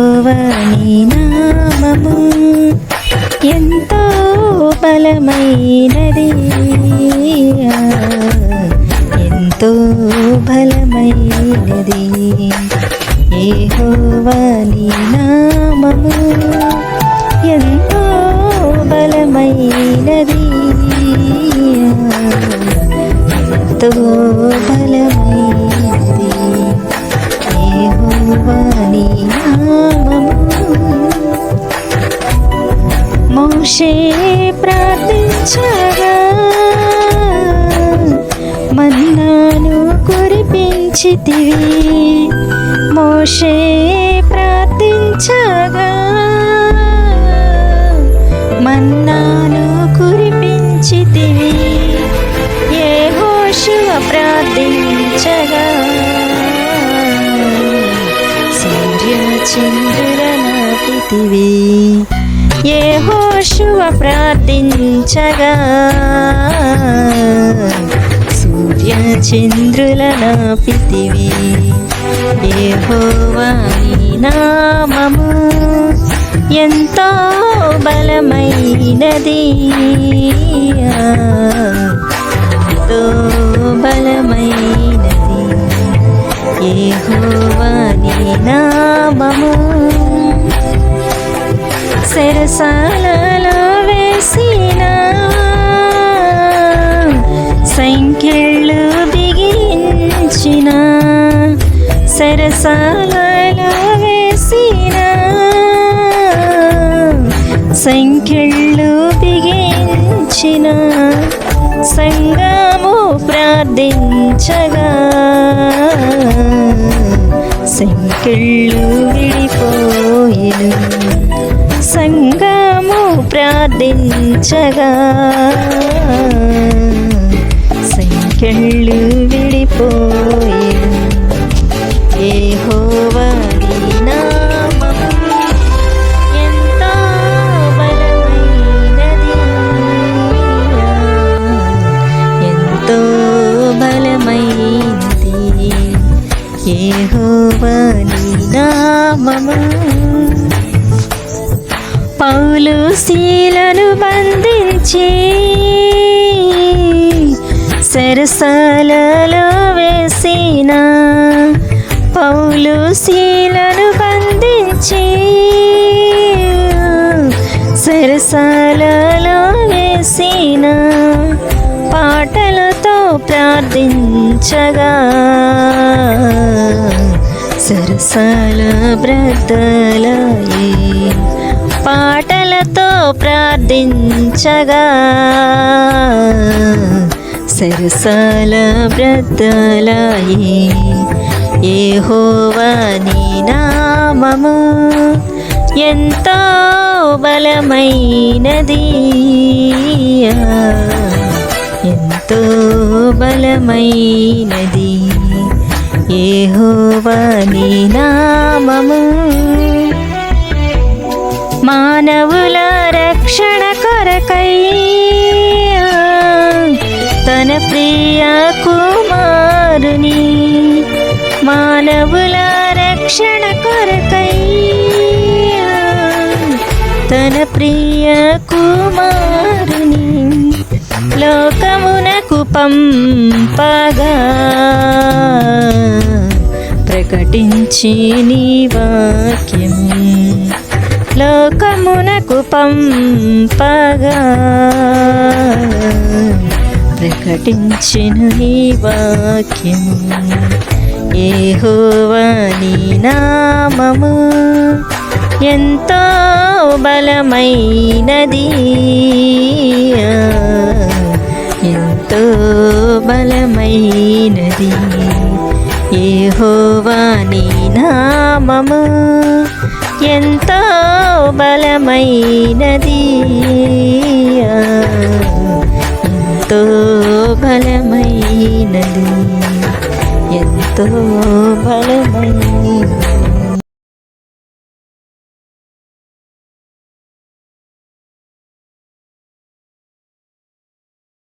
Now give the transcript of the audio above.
యెహోవాని నామము ఎంతో బలమైనది. ఎంతో బలమైనది. యెహోవాని నామము ఎంతో బలమైనది. ఎంతో బలమైనది యెహోవాని మోషే ప్రార్థించగా మన్నాను కురిపించితివి. మోషే ప్రార్థించగా మన్నాను కురిపించితివి. ఏ హోషువ ప్రార్థించగా సూర్య చంద్రుల ఏ హోషువ ప్రార్థించగా సూర్య చంద్రుల నాపితివి ఏ హోవాని నామము ఎంతో బలమైనది. సెరసాలలో వేసిన సంఖ్యలు బిగించిన సరసాలలో వేసిన సంఖ్యలు బిగించిన సంగము ప్రార్థించగా. సంఖ్యలు సంగము ప్రార్థించగా. సంఖ్యలు విడిపోయిను. యెహోవాని నామము ఎంతో బలమైనది. ఎంతో బలమైనది. నామము పౌలు శీలను బంధించి సరసాలలో వేసిన పౌలు శీలను బంధించి సరసాలలో వేసిన పాటలతో ప్రార్థించగా సరసాల బ్రతలయే. పాటలతో ప్రార్థించగా. సరసాల బ్రతలాయి ఏ హోవాని నామము ఎంతో బలమైనది. ఎంతో బలమైనది. ఏ హోవాని నామము మానవుల రక్షణ కొరకై తన ప్రియ కుమారుని మానవుల రక్షణ కొరకై తన ప్రియ కుమారుని లోకమునకు పంపగా. ప్రకటించి నీ వాక్యం లోకమునకు పంపగా. ప్రకటించిన నీ వాక్యము ఏహోవాని నామము. ఎంతో బలమైనది. ఎంతో బలమైనది. ఏహోవాని నామము. ఎంతో బలమైనది. ఎంతో బలమైనది. ఎంతో బలమైనది.